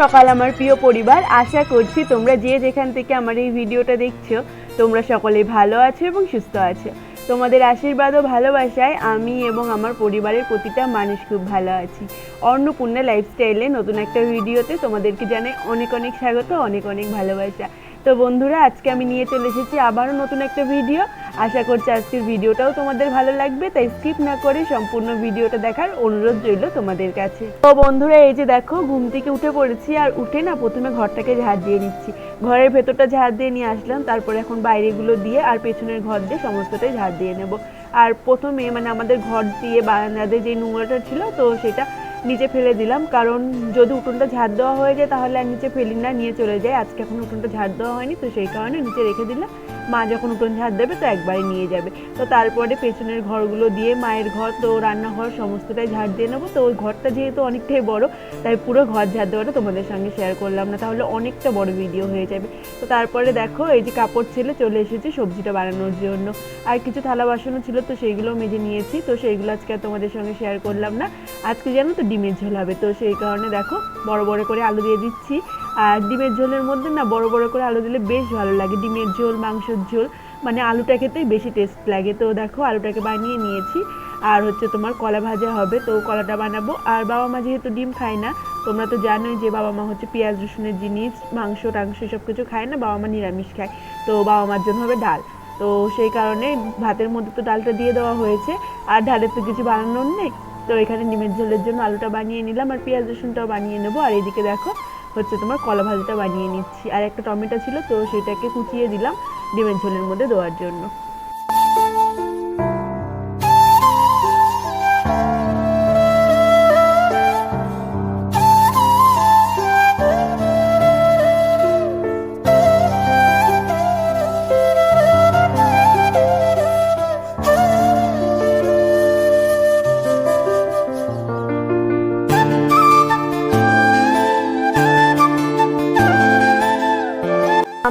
সকাল আমার প্রিয় পরিবার, আশা করছি তোমরা যে যেখান থেকে আমার এই ভিডিওটা দেখছ, তোমরা সকলে ভালো আছো এবং সুস্থ আছো। তোমাদের আশীর্বাদ ও ভালোবাসায় আমি এবং আমার পরিবারের প্রতিটা মানুষ খুব ভালো আছি। অন্নপূর্ণা লাইফস্টাইলে নতুন একটা ভিডিওতে তোমাদেরকে জানাই অনেক অনেক স্বাগত, অনেক অনেক ভালোবাসা। তো বন্ধুরা, আজকে আমি নিয়ে চলে এসেছি আবারও নতুন একটা ভিডিও। আশা করছি আজকের ভিডিওটাও তোমাদের ভালো লাগবে, তাই স্কিপ না করে সম্পূর্ণ ভিডিওটা দেখার অনুরোধ রইল তোমাদের কাছে। তো বন্ধুরা, এই যে দেখো, ঘুম থেকে উঠে পড়েছি আর উঠে না প্রথমে ঘরটাকে ঝাড় দিয়ে নিচ্ছি। ঘরের ভেতরটা ঝাড় দিয়ে নিয়ে আসলাম, তারপর এখন বাইরেগুলো দিয়ে আর পেছনের ঘর দিয়ে সমস্তটাই ঝাড় দিয়ে নেব। আর প্রথমে মানে আমাদের ঘর দিয়ে বারান্দাতে যে নোংরাটা ছিল, তো সেটা নিচে ফেলে দিলাম। কারণ যদি উঠোনটা ঝাড় দেওয়া হয়ে যায়, তাহলে আর নিচে ফেলি না, নিয়ে চলে যায়। আজকে এখন উঠোনটা ঝাড় দেওয়া হয়নি, তো সেই কারণে নিচে রেখে দিলাম। মা যখন উঠোন ঝাড় দেবে তো একবারে নিয়ে যাবে। তো তারপরে পেছনের ঘরগুলো দিয়ে মায়ের ঘর, তো রান্নাঘর সমস্তটাই ঝাড় দিয়ে নেব। তো ওই ঘরটা যেহেতু অনেকটাই বড়, তাই পুরো ঘর ঝাড় দেওয়াটা তোমাদের সঙ্গে শেয়ার করলাম না। তাহলে অনেকটা বড় ভিডিও হয়ে যাবে। তো তারপরে দেখো, এই যে কাপড় ছেলে চলে এসেছে সবজিটা বানানোর জন্য। আর কিছু থালা বাসনও ছিল, তো সেইগুলো মেজে নিয়েছি। তো সেইগুলো আজকে আর তোমাদের সঙ্গে শেয়ার করলাম না। আজকে জানো তো ডিমের ঝোল হবে। তো সেই কারণে দেখো, বড় বড় করে আলু দিয়ে দিচ্ছি। আর ডিমের ঝোলের মধ্যে না বড় বড় করে আলু দিলে বেশ ভালো লাগে। ডিমের ঝোল, মাংসের ঝোল মানে আলুটা খেতেই বেশি টেস্ট লাগে। তো দেখো আলুটাকে বানিয়ে নিয়েছি। আর হচ্ছে তোমার কলা ভাজা হবে, তো কলাটা বানাবো। আর বাবা মা যেহেতু ডিম খায় না, তোমরা তো জানোই যে বাবা মা হচ্ছে পেঁয়াজ, রসুনের জিনিস, মাংস, টাংস সব কিছু খায় না, বাবা মা নিরামিষ খায়। তো বাবা মার জন্য হবে ডাল। তো সেই কারণে ভাতের মধ্যে তো ডালটা দিয়ে দেওয়া হয়েছে। আর ডালের তো কিছু বানানোর নেই। তো এখানে ডিমের ঝোলের জন্য আলুটা বানিয়ে নিলাম আর পেঁয়াজ, রসুনটাও বানিয়ে নেব। আর এদিকে দেখো হচ্ছে তোমার কলা ভাজাটা বানিয়ে নিচ্ছি। আর একটা টমেটো ছিল, তো সেটাকে কুচিয়ে দিলাম ডিমের ঝোলের মধ্যে দেওয়ার জন্য।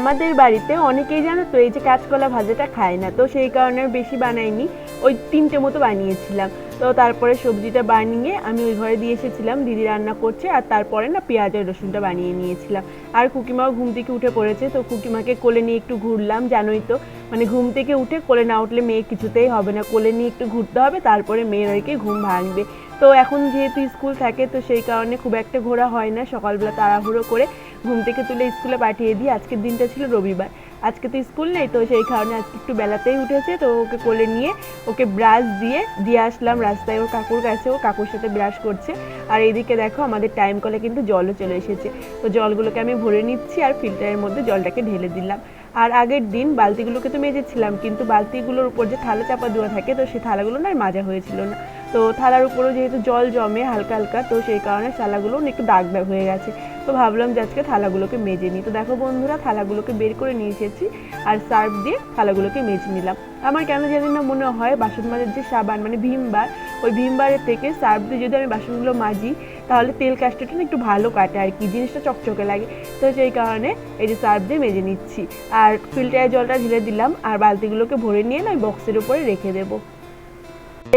আমাদের বাড়িতে অনেকেই জানো তো, এই যে কাঁচকলা ভাজাটা খায় না, তো সেই কারণে বেশি বানাইনি ওই তিনটে মতো বানিয়েছিলাম। তো তারপরে সবজিটা বানিয়ে আমি ওই ঘরে দিয়ে এসেছিলাম, দিদি রান্না করছে আর তারপরে না পেঁয়াজ আর রসুনটা বানিয়ে নিয়েছিলাম। আর কুকিমাও ঘুম থেকে উঠে পড়েছে, তো কুকিমাকে কোলে নিয়ে একটু ঘুরলাম, জানোই তো। মানে ঘুম থেকে উঠে কোলে না উঠলে মেয়ে কিছুতেই হবে না, কোলে নিয়ে একটু ঘুরতে হবে, তারপরে মেয়ের আর কি ঘুম ভাঙবে। তো এখন যেহেতু স্কুল থাকে, তো সেই কারণে খুব একটা ঘোরা হয় না, সকালবেলা তাড়াহুড়ো করে ঘুম থেকে তুলে স্কুলে পাঠিয়ে দিই। আজকের দিনটা ছিল রবিবার। আজকে তো স্কুল নেই, তো সেই কারণে আজকে একটু বেলাতেই উঠেছে, তো ওকে কোলে নিয়ে ওকে ব্রাশ দিয়ে দিয়ে আসলাম রাস্তায় ওর কাকুর কাছে, ও কাকুর সাথে ব্রাশ করছে। আর এইদিকে দেখো আমাদের টাইম কলে কিন্তু জলও চলে এসেছে। তো জলগুলোকে আমি ভরে নিচ্ছি আর ফিল্টারের মধ্যে জলটাকে ঢেলে দিলাম। আর আগের দিন বালতিগুলোকে তো মেজেছিলাম, কিন্তু বালতিগুলোর উপর যে থালা চাপা দেওয়া থাকে, তো সেই থালাগুলো না আর মাজা হয়েছিল না। তো থালার উপরেও যেহেতু জল জমে হালকা হালকা, তো সেই কারণে থালাগুলো একটু দাগ দাগ হয়ে গেছে। তো ভাবলাম যে আজকে থালাগুলোকে মেজে নিই। তো দেখো বন্ধুরা, থালাগুলোকে বের করে নিয়ে এসেছি আর সার্ফ দিয়ে থালাগুলোকে মেজে নিলাম। আমার কেন জানি না মনে হয় বাসন মাজার যে সাবান মানে ভীমবার, ওই ভীমবারের থেকে সার্ফ দিয়ে যদি আমি বাসনগুলো মাজি, তাহলে তেল কাজটা না একটু ভালো কাটে আর কি, জিনিসটা চকচকে লাগে। তো সেই কারণে এই যে সার্ফ দিয়ে মেজে নিচ্ছি। আর ফিল্টারের জলটা ঢেলে দিলাম আর বালতিগুলোকে ভরে নিয়ে না বক্সের উপরে রেখে দেবো।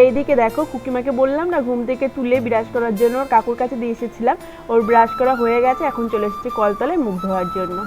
এইদিকে দেখো, কুকিমাকে বললাম না, ঘুম থেকে তুলে ব্রাশ করার জন্য ওর কাকুর কাছে দিয়ে এসেছিলাম। ওর ব্রাশ করা হয়ে গেছে, এখন চলে এসেছি কলতলায় মুখ ধোয়ার জন্য।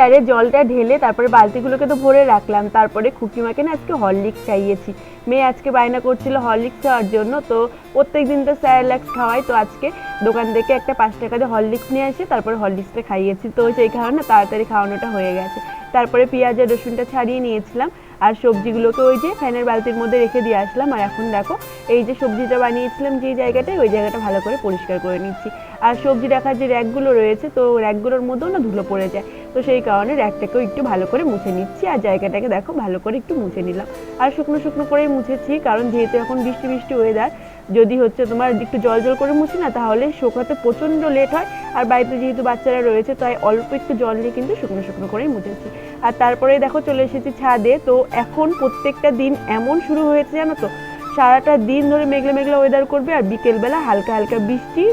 ফিল্টারে জলটা ঢেলে তারপরে বালতিগুলোকে তো ভরে রাখলাম। তারপরে খুকিমাকে না আজকে হরলিক্স খাইয়েছি। মেয়ে আজকে বায়না করছিল হরলিক্স খাওয়ার জন্য। তো প্রত্যেক দিন তো স্যারল্যাক্স খাওয়াই তো আজকে দোকান থেকে একটা পাঁচ টাকা দিয়ে হরলিক্স নিয়ে আসি তারপরে হরলিক্সটা খাইয়েছি। তো সেই কারণে তাড়াতাড়ি খাওয়ানোটা হয়ে গেছে। তারপরে পেঁয়াজ আর রসুনটা ছাড়িয়ে নিয়েছিলাম। আর সবজিগুলোকে ওই যে ফ্যানের বালতির মধ্যে রেখে দিয়ে আসলাম। আর এখন দেখো, এই যে সবজিটা বানিয়েছিলাম যে জায়গাটায়, ওই জায়গাটা ভালো করে পরিষ্কার করে নিচ্ছি। আর সবজি রাখার যে র্যাকগুলো রয়েছে, তো র্যাকগুলোর মধ্যেও না ধুলো পড়ে যায়। তো সেই কারণে র্যাকটাকেও একটু ভালো করে মুছে নিচ্ছি আর জায়গাটাকে দেখো ভালো করে একটু মুছে নিলাম। আর শুকনো শুকনো করেই মুছেছি, কারণ যেহেতু এখন বৃষ্টি বৃষ্টি ওয়েদার যদি হচ্ছে তোমার একটু জল জল করে মুছি না, তাহলে শুকাতে প্রচণ্ড লেট হয়। আর বাড়িতে যেহেতু বাচ্চারা রয়েছে, তাই অল্প একটু জল নিয়ে কিন্তু শুকনো শুকনো করেই মুছেছি। আর তারপরে দেখো চলে এসেছি ছাদে, তো এখন প্রত্যেকটা দিন এমন শুরু হয়েছে জানো তো? সারাটা দিন ধরে মেঘলা মেঘলা ওয়েদার করবে আর বিকেলবেলা হালকা হালকা বৃষ্টি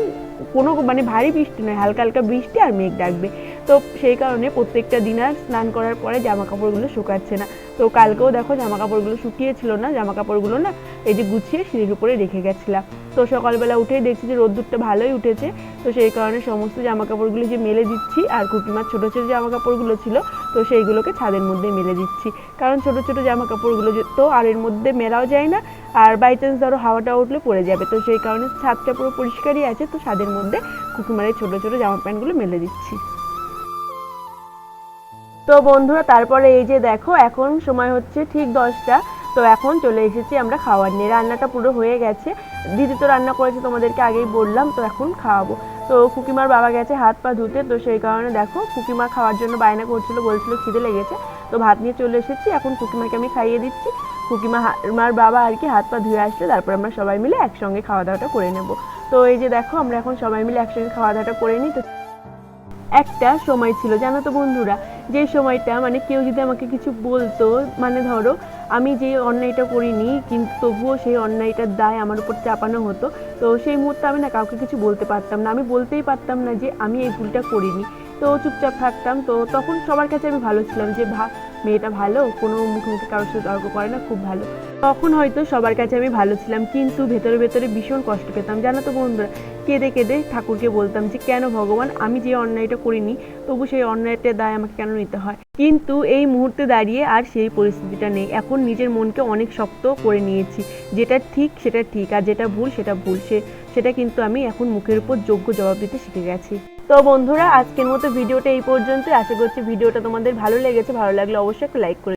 কোনো মানে ভারী বৃষ্টি নয় হালকা হালকা বৃষ্টি আর মেঘ ডাকবে। তো সেই কারণে প্রত্যেকটা দিন আর স্নান করার পরে জামা কাপড়গুলো শুকাচ্ছে না। তো কালকেও দেখো জামা কাপড়গুলো শুকিয়েছিল না জামা কাপড়গুলো না এই যে গুছিয়ে সিঁড়ির উপরে রেখে গেছিলাম। তো সকালবেলা উঠেই দেখছি যে রোদ্দুরটা ভালোই উঠেছে, তো সেই কারণে সমস্ত জামা কাপড়গুলো যে মেলে দিচ্ছি, আর কুকিমার ছোটো ছোটো জামা কাপড়গুলো ছিল, তো সেইগুলোকে ছাদের মধ্যে মেলে দিচ্ছি। কারণ ছোটো ছোটো জামা কাপড়গুলো তো আর এর মধ্যে মেলাও যায় না, আর বাই চান্স ধরো হাওয়াটা উঠলে পড়ে যাবে। তো সেই কারণে ছাদটা পুরো পরিষ্কারই আছে, তো ছাদের মধ্যে কুকিমারের ছোটো ছোটো জামা প্যান্টগুলো মেলে দিচ্ছি। তো বন্ধুরা, তারপরে এই যে দেখো, এখন সময় হচ্ছে ঠিক দশটা। তো এখন চলে এসেছি আমরা খাওয়ার নিয়ে। রান্নাটা পুরো হয়ে গেছে। দিদি তো রান্না করেছে, তোমাদেরকে আগেই বললাম, তো এখন খাওয়াবো। তো ফুকিমার বাবা গেছে হাত পা ধুতে, তো সেই কারণে দেখো ফুকিমা খাওয়ার জন্য বায়না করছিল, বলছিল খিদে লেগেছে। তো ভাত নিয়ে চলে এসেছি, এখন ফুকিমাকে আমি খাইয়ে দিচ্ছি। ফুকিমা হা- মার বাবা আর কি হাত পা ধুয়ে আসলে, তারপর আমরা সবাই মিলে একসঙ্গে খাওয়া দাওয়াটা করে নেব। তো এই যে দেখো, আমরা এখন সবাই মিলে একসঙ্গে খাওয়া দাওয়াটা করে নিই। তো একটা সময় ছিল, জানো তো বন্ধুরা যে সময়টা মানে কেউ যদি আমাকে কিছু বলতো মানে ধরো, আমি যে অন্যায়টা করিনি, কিন্তু তবুও সেই অন্যায়টার দায় আমার উপর চাপানো হতো, তো সেই মুহূর্তে আমি না কাউকে কিছু বলতে পারতাম না। আমি বলতেই পারতাম না যে, আমি এই ভুলটা করিনি। তো চুপচাপ থাকতাম। তো তখন সবার কাছে আমি ভালো ছিলাম যে ভা মেয়েটা ভালো, কোনো মুখে মুখে কারোর সাথে তর্ক করে না, খুব ভালো। তখন হয়তো সবার কাছে আমি ভালো ছিলাম, কিন্তু ভেতরে ভেতরে ভীষণ কষ্ট পেতাম। জানো তো বন্ধুরা, কেঁদে কেঁদে ঠাকুরকে বলতাম যে, কেন ভগবান? আমি যে অন্যায়টা করিনি, তবু সেই অন্যায়টার দায় আমাকে কেন নিতে হয়? কিন্তু এই মুহূর্তে দাঁড়িয়ে আর সেই পরিস্থিতিটা নেই। এখন নিজের মনকে অনেক শক্ত করে নিয়েছি। যেটা ঠিক, সেটা ঠিক, আর যেটা ভুল, সেটা ভুল। সে, সেটা কিন্তু আমি এখন মুখের উপর যোগ্য জবাব দিতে শিখে গেছি। তো বন্ধুরা, আজকের মতো ভিডিওটা এই পর্যন্তই। আশা করছি ভিডিওটা তোমাদের ভালো লেগেছে। ভালো লাগলে অবশ্যই একটা লাইক করে